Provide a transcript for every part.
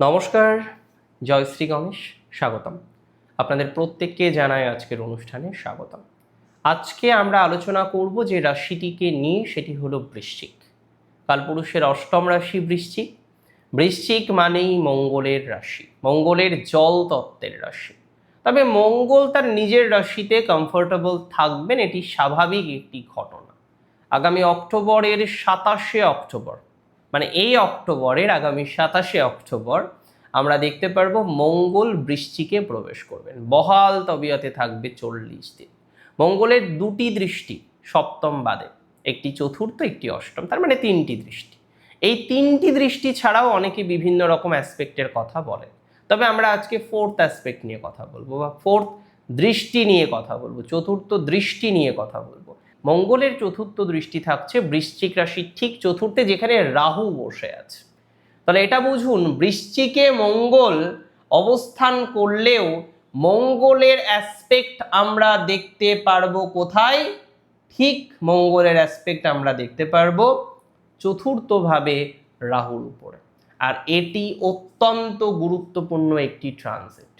নমস্কার, জয়শ্রী গণেশ, স্বাগতম। আপনাদের প্রত্যেককে জানাই আজকের অনুষ্ঠানে স্বাগতম। আজকে আমরা আলোচনা করব যে রাশিটিকে নিয়ে, সেটি হলো বৃশ্চিক। কালপুরুষের অষ্টম রাশি বৃশ্চিক। বৃশ্চিক মানেই মঙ্গলের রাশি, মঙ্গলের জল তত্ত্বের রাশি। তবে মঙ্গল তার নিজের রাশিতে কমফোর্টেবল থাকবেন, এটি স্বাভাবিক একটি ঘটনা। আগামী অক্টোবরের সাতাশে অক্টোবর মানে এই অক্টোবরের আগামী সাতাশে অক্টোবর আমরা দেখতে পারব মঙ্গল বৃষ্টিকে প্রবেশ করবেন। বহাল তবিয়তে থাকবে চল্লিশ দিন। মঙ্গলের দুটি দৃষ্টি সপ্তম বাদে, একটি চতুর্থ, একটি অষ্টম, তার মানে তিনটি দৃষ্টি। এই তিনটি দৃষ্টি ছাড়াও অনেকে বিভিন্ন রকম অ্যাসপেক্টের কথা বলেন। তবে আমরা আজকে ফোর্থ অ্যাসপেক্ট নিয়ে কথা বলব বা ফোর্থ দৃষ্টি নিয়ে কথা বলব, চতুর্থ দৃষ্টি নিয়ে কথা বলব। মঙ্গলের চতুর্থ দৃষ্টি থাকছে বৃশ্চিক রাশির ঠিক চতুর্থে, যেখানে রাহু বসে আছে। তাহলে এটা বুঝুন, বৃশ্চিকে মঙ্গল অবস্থান করলেও মঙ্গলের অ্যাসপেক্ট আমরা দেখতে পারব কোথায়? ঠিক মঙ্গলের অ্যাসপেক্ট আমরা দেখতে পারব চতুর্থভাবে রাহুর উপরে। আর এটি অত্যন্ত গুরুত্বপূর্ণ একটি ট্রানজিট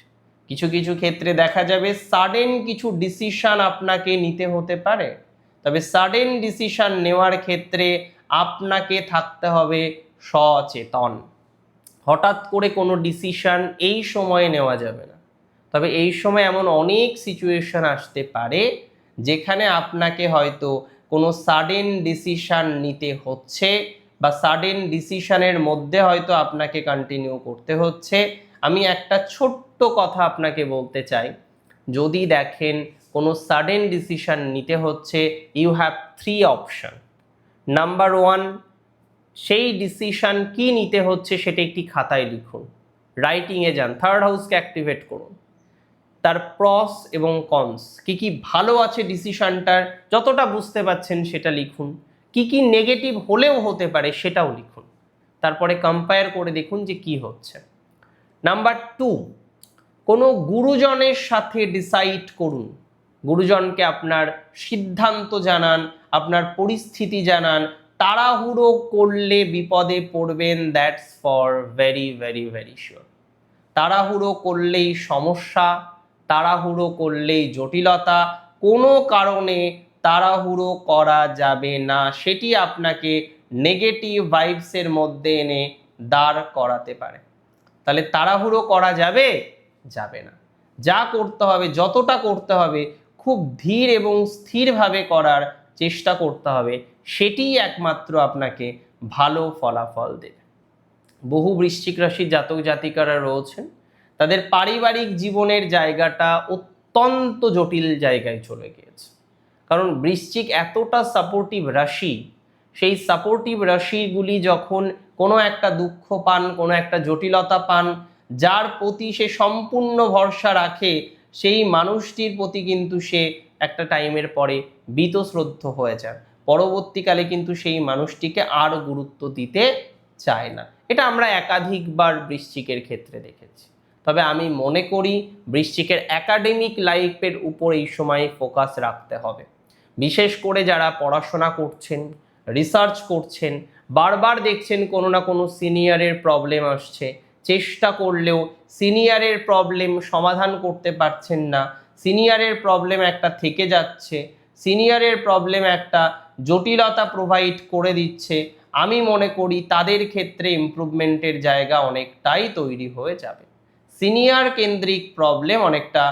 কিছু কিছু ক্ষেত্রে দেখা যাবে সাডেন কিছু ডিসিশন আপনাকে নিতে হতে পারে। তবে সাডেন ডিসিশন নেওয়ার ক্ষেত্রে আপনাকে থাকতে হবে সচেতন। হঠাৎ করে কোনো ডিসিশন এই সময়ে নেওয়া যাবে না। তবে এই সময় এমন অনেক সিচুয়েশন আসতে পারে যেখানে আপনাকে হয়তো কোনো সাডেন ডিসিশান নিতে হচ্ছে বা সাডেন ডিসিশানের মধ্যে হয়তো আপনাকে কন্টিনিউ করতে হচ্ছে। আমি একটা ছোট্ট কথা আপনাকে বলতে চাই। যদি দেখেন কোনো সাডেন ডিসিশান নিতে হচ্ছে you have three option number one সেই ডিসিশান কি নিতে হচ্ছে সেটা একটি খাতায় লিখুন। রাইটিংয়ে যান থার্ড হাউসকে অ্যাক্টিভেট করুন। তার প্রস এবং কনস কি কি ভালো আছে ডিসিশানটার যতটা বুঝতে পাচ্ছেন সেটা লিখুন। কি কি নেগেটিভ হলেও হতে পারে সেটাও লিখুন। তারপরে কম্পেয়ার করে দেখুন যে কি হচ্ছে। নাম্বার টু কোনো গুরুজনের সাথে ডিসাইড করুন। গুরুজনকে আপনার সিদ্ধান্ত জানান, আপনার পরিস্থিতি জানান, তাড়াহুড়ো করলে বিপদে পড়বেন that's for very very very sure তাড়াহুড়ো করলেই সমস্যা, তাড়াহুড়ো করলেই জটিলতা, কোনো কারণে তাড়াহুড়ো করা যাবে না। সেটি আপনাকে নেগেটিভ ভাইবসের মধ্যে এনে দাঁড় করাতে পারে। তাহলে তাড়াহুড়ো করা যাবে? যাবে না। যা করতে হবে, যতটা করতে হবে খুব ধীর এবং স্থিরভাবে করার চেষ্টা করতে হবে। সেটিই একমাত্র আপনাকে ভালো ফলাফল দেবে। বহু বৃশ্চিক রাশির জাতক জাতিকারা রয়েছেন। তাদের পারিবারিক জীবনের জায়গাটা অত্যন্ত জটিল জায়গায় চলে গিয়েছে। কারণ বৃশ্চিক এতটা সাপোর্টিভ রাশি, সেই সাপোর্টিভ রাশিগুলি যখন কোনো একটা দুঃখ পান, কোনো একটা জটিলতা পান, যার প্রতি সে সম্পূর্ণ ভরসা রাখে সেই মানুষটির প্রতি কিন্তু সে একটা টাইমের পরে বীতশ্রদ্ধ হয়ে যায়। পরবর্তীকালে কিন্তু সেই মানুষটিকে আর গুরুত্ব দিতে চায় না। এটা আমরা একাধিকবার বৃশ্চিকের ক্ষেত্রে দেখেছি। তবে আমি মনে করি বৃশ্চিকের একাডেমিক লাইফের উপর এই সময় ফোকাস রাখতে হবে। বিশেষ করে যারা পড়াশোনা করছেন রিসার্চ করছেন, বারবার দেখছেন কোনো না কোনো সিনিয়রের প্রবলেম আসছে। চেষ্টা করলেও সিনিয়রের প্রবলেম সমাধান করতে পারছেন না। সিনিয়রের প্রবলেম একটা থেকে যাচ্ছে। সিনিয়রের প্রবলেম একটা জটিলতা প্রোভাইড করে দিচ্ছে। আমি মনে করি তাদের ক্ষেত্রে ইমপ্রুভমেন্টের জায়গা অনেকটাই তৈরি হয়ে যাবে। সিনিয়র কেন্দ্রিক প্রবলেম অনেকটা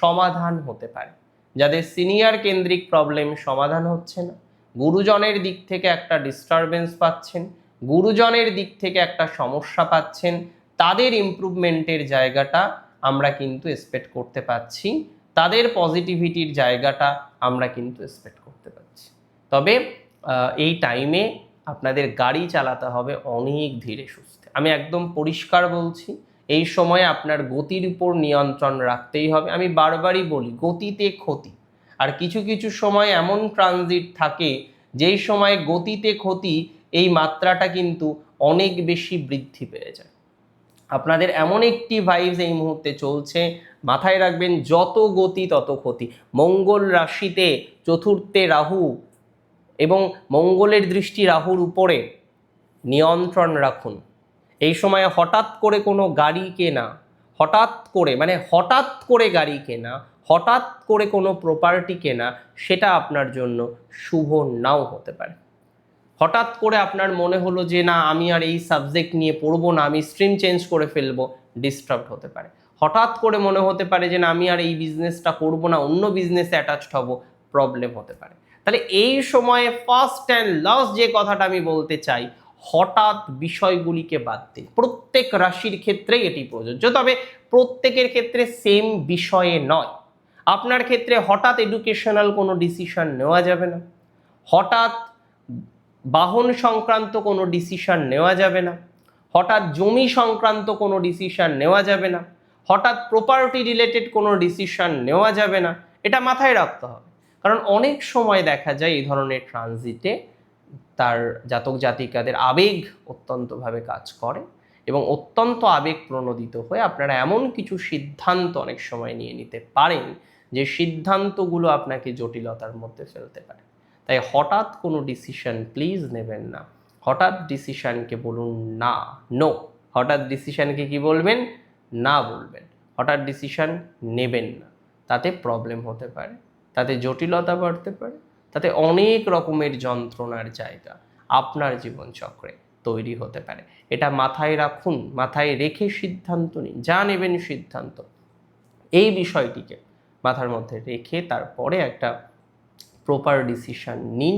সমাধান হতে পারে। যাদের সিনিয়র কেন্দ্রিক প্রবলেম সমাধান হচ্ছে না। গুরুজনের দিক থেকে একটা ডিস্টারবেন্স পাচ্ছেন। গুরুজনের দিক থেকে একটা সমস্যা পাচ্ছেন। তাদের ইমপ্রুভমেন্টের জায়গাটা আমরা কিন্তু এক্সপেক্ট করতে পারছি, তাদের পজিটিভিটির জায়গাটা আমরা কিন্তু এক্সপেক্ট করতে পারছি। তবে এই টাইমে আপনাদের গাড়ি চালাতে হবে অনেক ধীরে সুস্থে। আমি একদম পরিষ্কার বলছি, এই সময় আপনার গতির উপর নিয়ন্ত্রণ রাখতেই হবে। আমি বারবারই বলি, গতিতে ক্ষতি। আর কিছু কিছু সময় এমন ট্রানজিট থাকে, যেই সময় গতিতে ক্ষতি, এই মাত্রাটা কিন্তু অনেক বেশি বৃদ্ধি পেয়ে যায়। আপনাদের এমন একটি ভাইবস এই মুহূর্তে চলছে। মাথায় রাখবেন, যত গতি তত ক্ষতি। মঙ্গল রাশিতে চতুর্থে রাহু এবং মঙ্গলের দৃষ্টি রাহুর উপরে নিয়ন্ত্রণ রাখুন। এই সময়ে হঠাৎ করে কোনো গাড়ি কেনা, হঠাৎ করে মানে হঠাৎ করে গাড়ি কেনা, হঠাৎ করে কোনো প্রপার্টি কেনা, সেটা আপনার জন্য শুভ নাও হতে পারে। হঠাৎ করে আপনার মনে হলো যে, না, আমি আর এই সাবজেক্ট নিয়ে পড়ব না, আমি স্ট্রিম চেঞ্জ করে ফেলব ডিস্টার্ব হতে পারে। হঠাৎ করে মনে হতে পারে যে, না, আমি আর এই বিজনেসটা করব না, অন্য বিজনেসে অ্যাটাচড হব প্রবলেম হতে পারে। তাহলে এই সময়ে ফার্স্ট অ্যান্ড লাস্ট যে কথাটা আমি বলতে চাই, হঠাৎ বিষয়গুলিকে বাদ দিন। প্রত্যেক রাশির ক্ষেত্রেই এটি প্রযোজ্য, তবে প্রত্যেকের ক্ষেত্রে সেম বিষয়ে নয়। আপনার ক্ষেত্রে হঠাৎ এডুকেশনাল কোনো ডিসিশন নেওয়া যাবে না। হঠাৎ বাহন সংক্রান্ত কোনো ডিসিশন নেওয়া যাবে না। হঠাৎ জমি সংক্রান্ত কোনো ডিসিশন নেওয়া যাবে না। হঠাৎ প্রপার্টি রিলেটেড কোনো ডিসিশন নেওয়া যাবে না। এটা মাথায় রাখতে হবে। কারণ অনেক সময় দেখা যায় এই ধরনের ট্রানজিটে তার জাতক জাতিকাদের আবেগ অত্যন্তভাবে কাজ করে এবং অত্যন্ত আবেগ প্রণোদিত হয়ে আপনারা এমন কিছু সিদ্ধান্ত অনেক সময় নিয়ে নিতে পারেন যে সিদ্ধান্তগুলো আপনাকে জটিলতার মধ্যে ফেলতে পারে। তাই হঠাৎ কোনো ডিসিশন প্লিজ নেবেন না। হঠাৎ ডিসিশানকে বলুন না নো হঠাৎ ডিসিশানকে কি বলবেন? না বলবেন। হঠাৎ ডিসিশান নেবেন না। তাতে প্রবলেম হতে পারে, তাতে জটিলতা বাড়তে পারে, তাতে অনেক রকমের যন্ত্রণার জায়গা আপনার জীবনচক্রে তৈরি হতে পারে। এটা মাথায় রাখুন, মাথায় রেখে সিদ্ধান্ত নিন, যা নেবেন সিদ্ধান্ত। এই বিষয়টিকে মাথার মধ্যে রেখে তারপরে একটা প্রপার ডিসিশন নিন,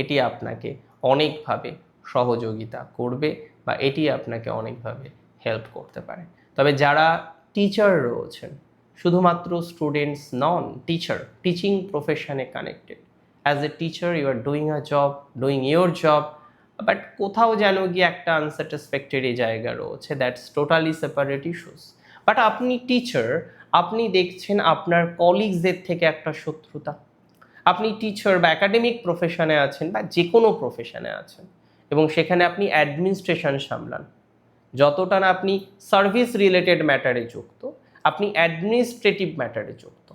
এটি আপনাকে অনেকভাবে সহযোগিতা করবে বা এটি আপনাকে অনেকভাবে হেল্প করতে পারে। তবে যারা টিচার রয়েছেন, শুধুমাত্র স্টুডেন্টস নন টিচার টিচিং প্রফেশনে connected as a teacher you are doing a job doing your job but কোথাও যেন গিয়ে একটা আনস্যাটিসফ্যাক্টরি জায়গা রয়েছে that's totally separate issues but আপনি টিচার আপনি দেখছেন আপনার কলিগসদের থেকে একটা শত্রুতা। আপনি টিচার বা একাডেমিক প্রফেশনে আছেন বা যে কোনো প্রফেশনে আছেন এবং সেখানে আপনি অ্যাডমিনিস্ট্রেশন সামলান। যতটা না আপনি সার্ভিস রিলেটেড ম্যাটারে যুক্ত, আপনি অ্যাডমিনিস্ট্রেটিভ ম্যাটারে যুক্ত।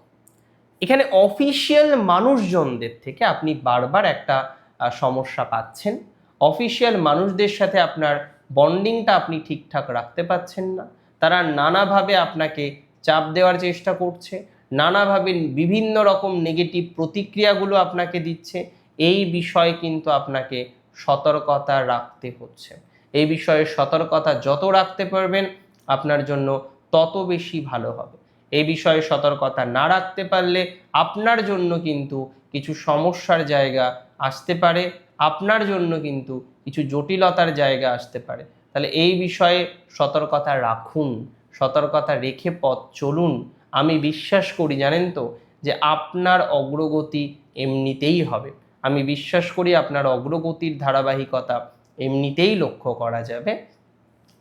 এখানে অফিসিয়াল মানুষজনদের থেকে আপনি বারবার একটা সমস্যা পাচ্ছেন। অফিসিয়াল মানুষদের সাথে আপনার বন্ডিংটা আপনি ঠিকঠাক রাখতে পাচ্ছেন না। তারা নানাভাবে আপনাকে চাপ দেওয়ার চেষ্টা করছে। নানাভাবে বিভিন্ন রকম নেগেটিভ প্রতিক্রিয়াগুলো আপনাকে দিচ্ছে। এই বিষয়ে কিন্তু আপনাকে সতর্কতা রাখতে হচ্ছে। এই বিষয়ে সতর্কতা যত রাখতে পারবেন, আপনার জন্য তত বেশি ভালো হবে। এই বিষয়ে সতর্কতা না রাখতে পারলে আপনার জন্য কিন্তু কিছু সমস্যার জায়গা আসতে পারে, আপনার জন্য কিন্তু কিছু জটিলতার জায়গা আসতে পারে। তাহলে এই বিষয়ে সতর্কতা রাখুন, সতর্কতা রেখে পথ চলুন। আমি বিশ্বাস করি, জানেন তো, যে আপনার অগ্রগতি এমনিতেই হবে। আমি বিশ্বাস করি আপনার অগ্রগতির ধারাবাহিকতা এমনিতেই লক্ষ্য করা যাবে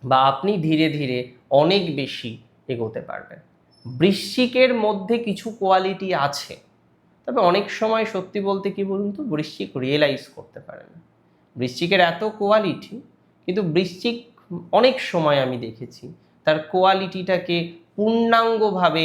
বা আপনি ধীরে ধীরে অনেক বেশি এগোতে পারবেন। বৃশ্চিকের মধ্যে কিছু কোয়ালিটি আছে, তবে অনেক সময় সত্যি বলতে কি বলুন তো, বৃশ্চিক রিয়েলাইজ করতে পারে না। বৃশ্চিকের এত কোয়ালিটি কিন্তু বৃশ্চিক অনেক সময় আমি দেখেছি, তার কোয়ালিটিটাকে পূর্ণাঙ্গভাবে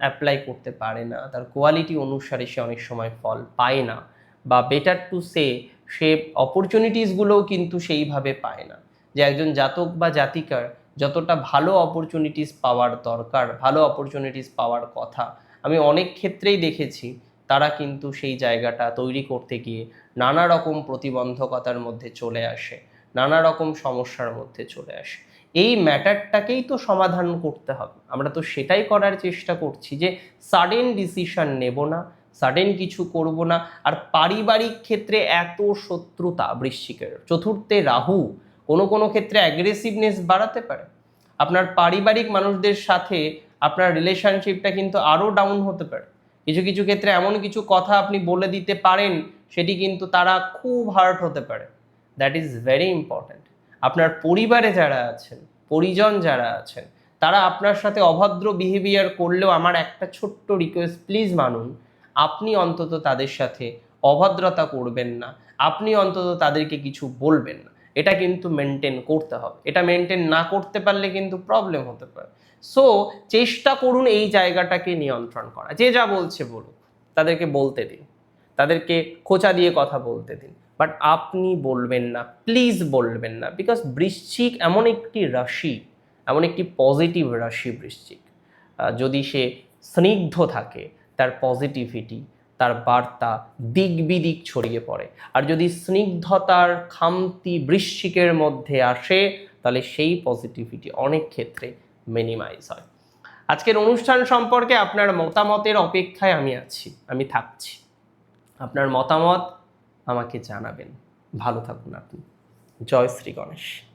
অ্যাপ্লাই করতে পারে না। তার কোয়ালিটি অনুসারে সে অনেক সময় ফল পায় না। বা বেটার টু সে সে অপরচুনিটিসগুলোও কিন্তু সেইভাবে পায় না। যে একজন জাতক বা জাতিকার যতটা ভালো অপরচুনিটিস পাওয়ার দরকার, ভালো অপরচুনিটিস পাওয়ার কথা, আমি অনেক ক্ষেত্রেই দেখেছি, তারা কিন্তু সেই জায়গাটা তৈরি করতে গিয়ে নানা রকম প্রতিবন্ধকতার মধ্যে চলে আসে, নানা রকম সমস্যার মধ্যে চলে আসে। এই ম্যাটারটাকেই তো সমাধান করতে হবে। আমরা তো সেটাই করার চেষ্টা করছি যে সাডেন ডিসিশন নেব না সাডেন কিছু করব না। আর পারিবারিক ক্ষেত্রে এত শত্রুতা বৃশ্চিকের। চতুর্থে রাহু, কোনো কোনো ক্ষেত্রে অ্যাগ্রেসিভনেস বাড়াতে পারে। আপনার পারিবারিক মানুষদের সাথে আপনার রিলেশনশিপটা কিন্তু আরও ডাউন হতে পারে। কিছু কিছু ক্ষেত্রে এমন কিছু কথা আপনি বলে দিতে পারেন, সেটি কিন্তু তারা খুব হার্ট হতে পারে। দ্যাট ইজ ভেরি ইম্পর্ট্যান্ট আপনার পরিবারে যারা আছেন, পরিজন যারা আছেন, তারা আপনার সাথে অভদ্র বিহেভিয়ার করলেও আমার একটা ছোট্ট রিকোয়েস্ট প্লিজ মানুন, আপনি অন্তত তাদের সাথে অভদ্রতা করবেন না, আপনি অন্তত তাদেরকে কিছু বলবেন না। এটা কিন্তু মেনটেন করতে হবে। এটা মেনটেন না করতে পারলে কিন্তু প্রবলেম হতে পারে। সো চেষ্টা করুন এই জায়গাটাকে নিয়ন্ত্রণ করা। যে যা বলছে বলুক, তাদেরকে বলতে দিন। তাদেরকে খোঁচা দিয়ে কথা বলতে দিন। বাট আপনি বলবেন না প্লিজ বলবেন না বিকজ বৃশ্চিক এমন একটি রাশি, এমন একটি পজিটিভ রাশি বৃশ্চিক। যদি সে স্নিগ্ধ থাকে, তার পজিটিভিটি তার বার্তা দিক বিদিক ছড়িয়ে পড়ে। আর যদি স্নিগ্ধতার খামতি বৃশ্চিকের মধ্যে আসে, তাহলে সেই পজিটিভিটি অনেক ক্ষেত্রে মিনিমাইজ হয়। আজকের অনুষ্ঠান সম্পর্কে আপনার মতামতের অপেক্ষায় আমি আছি, আমি থাকছি। আপনার মতামত? আমাকে জানাবেন। ভালো থাকুন আপনি। জয় শ্রী গণেশ।